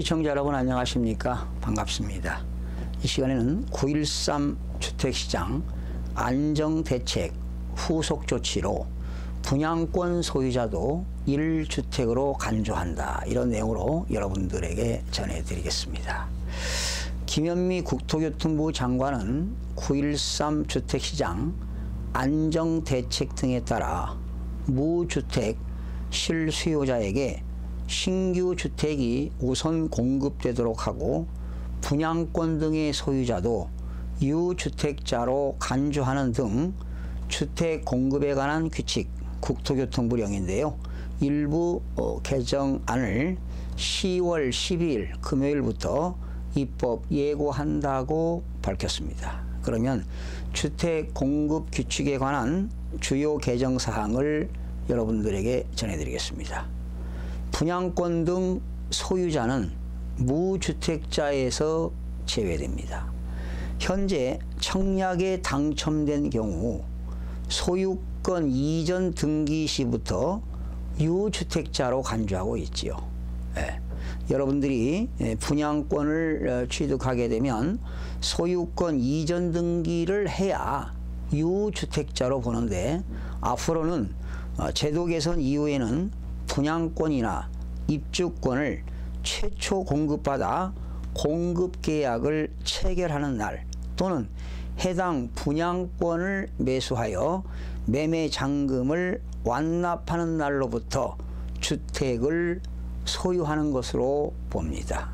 시청자 여러분 안녕하십니까? 반갑습니다. 이 시간에는 9.13 주택시장 안정대책 후속 조치로 분양권 소유자도 1주택으로 간주한다. 이런 내용으로 여러분들에게 전해드리겠습니다. 김현미 국토교통부 장관은 9.13 주택시장 안정대책 등에 따라 무주택 실수요자에게 신규 주택이 우선 공급되도록 하고 분양권 등의 소유자도 유주택자로 간주하는 등 주택 공급에 관한 규칙 국토교통부령인데요. 일부 어, 개정안을 10월 12일 금요일부터 입법 예고한다고 밝혔습니다. 그러면 주택 공급 규칙에 관한 주요 개정 사항을 여러분들에게 전해드리겠습니다. 분양권 등 소유자는 무주택자에서 제외됩니다. 현재 청약에 당첨된 경우 소유권 이전 등기 시부터 유주택자로 간주하고 있지요. 예. 여러분들이 예, 분양권을 어, 취득하게 되면 소유권 이전 등기를 해야 유주택자로 보는데 앞으로는 어, 제도 개선 이후에는 분양권이나 입주권을 최초 공급받아 공급 계약을 체결하는 날 또는 해당 분양권을 매수하여 매매 잔금을 완납하는 날로부터 주택을 소유하는 것으로 봅니다.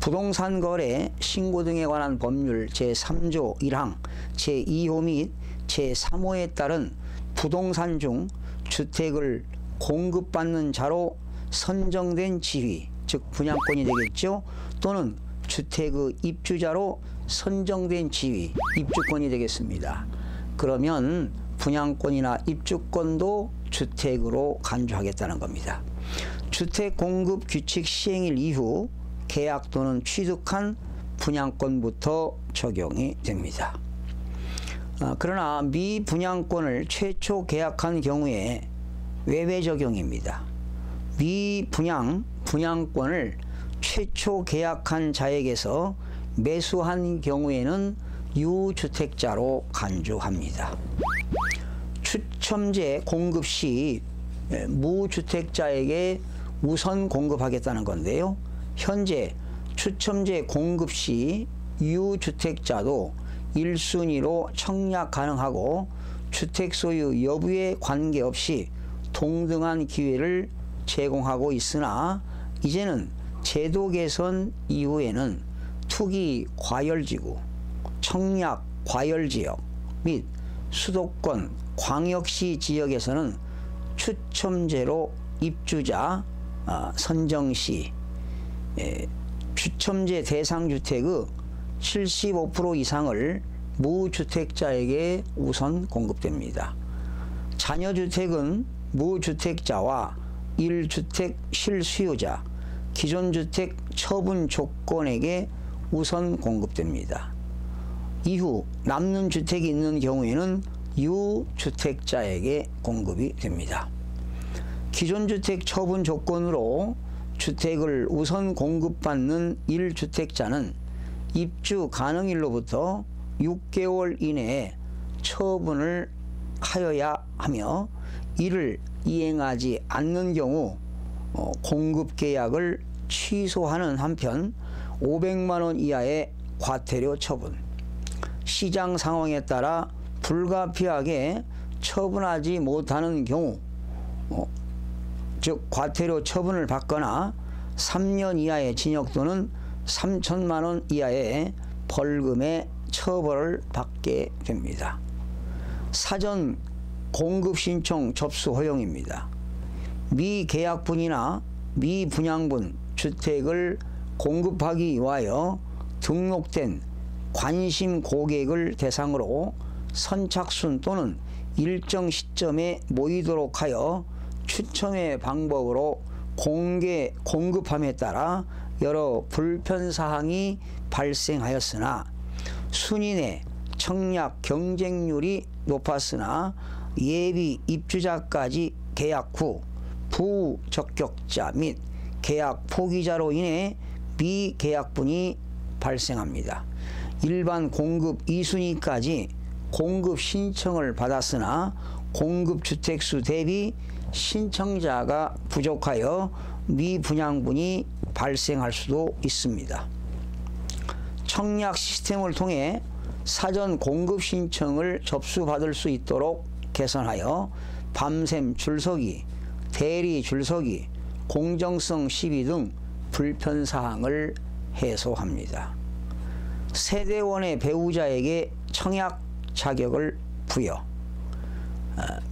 부동산 거래 신고 등에 관한 법률 제3조 1항 제2호 및 제3호에 따른 부동산 중 주택을 공급받는 자로 선정된 지위 즉 분양권이 되겠죠? 또는 주택의 입주자로 선정된 지위 입주권이 되겠습니다. 그러면 분양권이나 입주권도 주택으로 간주하겠다는 겁니다. 주택 공급 규칙 시행일 이후 계약 또는 취득한 분양권부터 적용이 됩니다. 아, 그러나 미분양권을 최초 계약한 경우에 외외 적용입니다. 미분양 분양권을 최초 계약한 자에게서 매수한 경우에는 유주택자로 간주합니다. 추첨제 공급 시 무주택자에게 우선 공급하겠다는 건데요. 현재 추첨제 공급 시 유주택자도 1순위로 청약 가능하고 주택 소유 여부에 관계없이 동등한 기회를 제공하고 있으나 이제는 제도 개선 이후에는 투기 과열지구, 청약 과열지역 및 수도권 광역시 지역에서는 추첨제로 입주자 아, 선정 시 추첨제 대상 주택의 75% 이상을 무주택자에게 우선 공급됩니다. 자녀주택은 무주택자와 1주택 실수요자, 기존 주택 처분 조건에게 우선 공급됩니다. 이후 남는 주택이 있는 경우에는 유주택자에게 공급이 됩니다. 기존 주택 처분 조건으로 주택을 우선 공급받는 1주택자는 입주 가능일로부터 6개월 이내에 처분을 하여야 하며 이를 이행하지 않는 경우 어, 공급 계약을 취소하는 한편 500만 원 이하의 과태료 처분 시장 상황에 따라 불가피하게 처분하지 못하는 경우 어, 즉 과태료 처분을 받거나 3년 이하의 징역 또는 3천만 원 이하의 벌금에 처벌을 받게 됩니다. 사전 공급 신청 접수 허용입니다. 미계약분이나 미분양분 주택을 공급하기 위하여 등록된 관심 고객을 대상으로 선착순 또는 일정 시점에 모이도록 하여 추첨의 방법으로 공개 공급함에 따라 여러 불편 사항이 발생하였으나 순인의 청약 경쟁률이 높았으나 예비 입주자까지 계약 후 부적격자 및 계약 포기자로 인해 미계약분이 발생합니다. 일반 공급 2순위까지 공급 신청을 받았으나 공급 주택수 대비 신청자가 부족하여 미분양분이 발생할 수도 있습니다. 청약 시스템을 통해 사전 공급 신청을 접수받을 수 있도록 개선하여 밤샘 줄서기, 대리 줄서기, 공정성 시비 등 불편사항을 해소합니다. 세대원의 배우자에게 청약 자격을 부여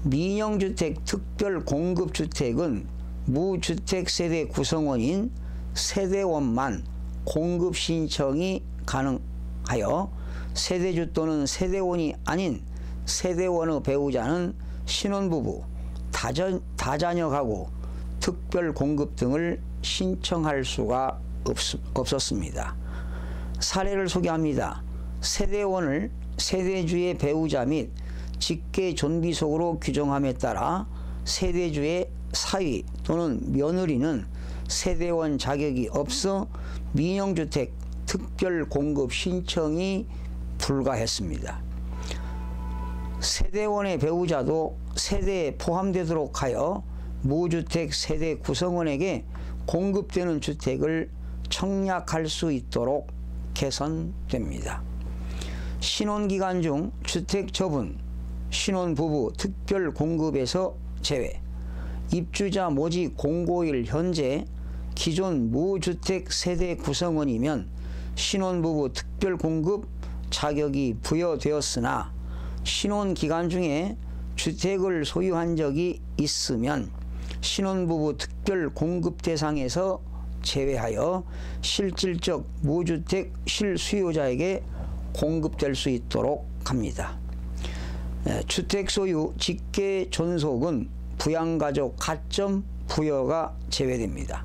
민영주택 특별 공급주택은 무주택 세대 구성원인 세대원만 공급 신청이 가능하여 세대주 또는 세대원이 아닌 세대원의 배우자는 신혼부부, 다전, 다자녀 가구, 특별 공급 등을 신청할 수가 없, 없었습니다. 사례를 소개합니다. 세대원을 세대주의 배우자 및 직계 존비 속으로 규정함에 따라 세대주의 사위 또는 며느리는 세대원 자격이 없어 민영주택 특별 공급 신청이 불가했습니다. 세대원의 배우자도 세대에 포함되도록 하여 무주택 세대 구성원에게 공급되는 주택을 청약할 수 있도록 개선됩니다. 신혼기간 중 주택 처분, 신혼부부 특별 공급에서 제외, 입주자 모집 공고일 현재 기존 무주택 세대 구성원이면 신혼부부 특별 공급 자격이 부여되었으나 신혼 기간 중에 주택을 소유한 적이 있으면 신혼부부 특별 공급 대상에서 제외하여 실질적 무주택 실수요자에게 공급될 수 있도록 합니다. 주택 소유 직계 존속은 부양가족 가점 부여가 제외됩니다.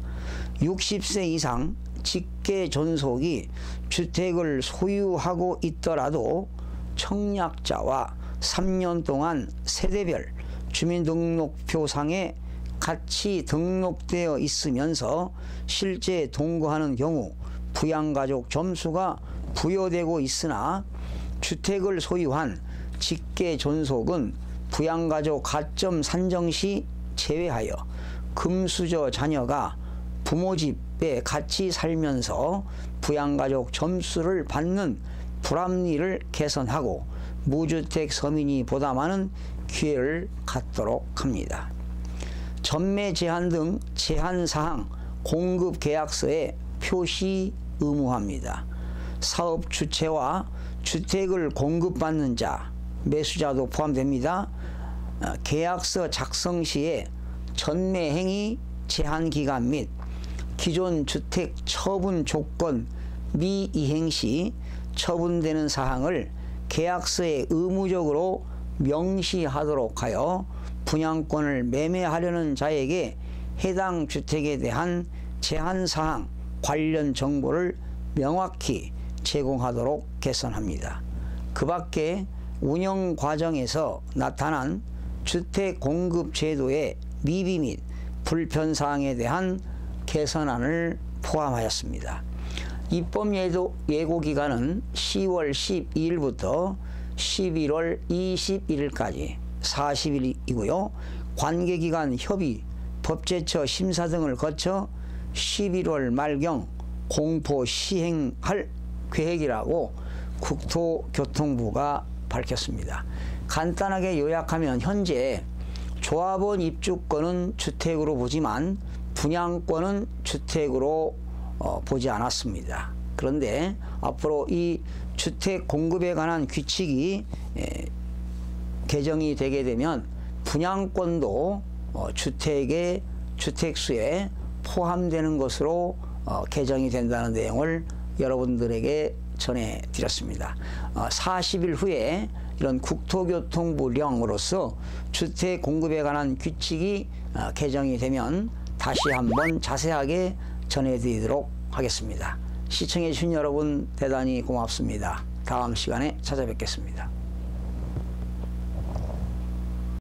60세 이상 직계 존속이 주택을 소유하고 있더라도 청약자와 3년 동안 세대별 주민등록표상에 같이 등록되어 있으면서 실제 동거하는 경우 부양가족 점수가 부여되고 있으나 주택을 소유한 직계 존속은 부양가족 가점 산정 시 제외하여 금수저 자녀가 부모 집에 같이 살면서 부양가족 점수를 받는 불합리를 개선하고 무주택 서민이 보다 많은 기회를 갖도록 합니다. 전매 제한 등 제한 사항 공급 계약서에 표시 의무합니다. 사업 주체와 주택을 공급받는 자, 매수자도 포함됩니다. 어, 계약서 작성 시에 전매 행위 제한 기간 및 기존 주택 처분 조건 미이행 시 처분되는 사항을 계약서에 의무적으로 명시하도록 하여 분양권을 매매하려는 자에게 해당 주택에 대한 제한 사항 관련 정보를 명확히 제공하도록 개선합니다. 그 밖에 운영 과정에서 나타난 주택 공급 제도의 미비 및 불편 사항에 대한 개선안을 포함하였습니다. 입법 예도, 예고 기간은 10월 12일부터 11월 21일까지 40일이고요. 관계기관 협의, 법제처 심사 등을 거쳐 11월 말경 공포 시행할 계획이라고 국토교통부가 밝혔습니다. 간단하게 요약하면 현재 조합원 입주권은 주택으로 보지만 분양권은 주택으로 어, 보지 않았습니다. 그런데 앞으로 이 주택 공급에 관한 규칙이 에, 개정이 되게 되면 분양권도 어, 주택의 주택수에 포함되는 것으로 어, 개정이 된다는 내용을 여러분들에게 전해드렸습니다. 어, 40일 후에 이런 국토교통부령으로서 주택 공급에 관한 규칙이 어, 개정이 되면 다시 한번 자세하게 전해드리도록 하겠습니다. 시청해주신 여러분 대단히 고맙습니다. 다음 시간에 찾아뵙겠습니다.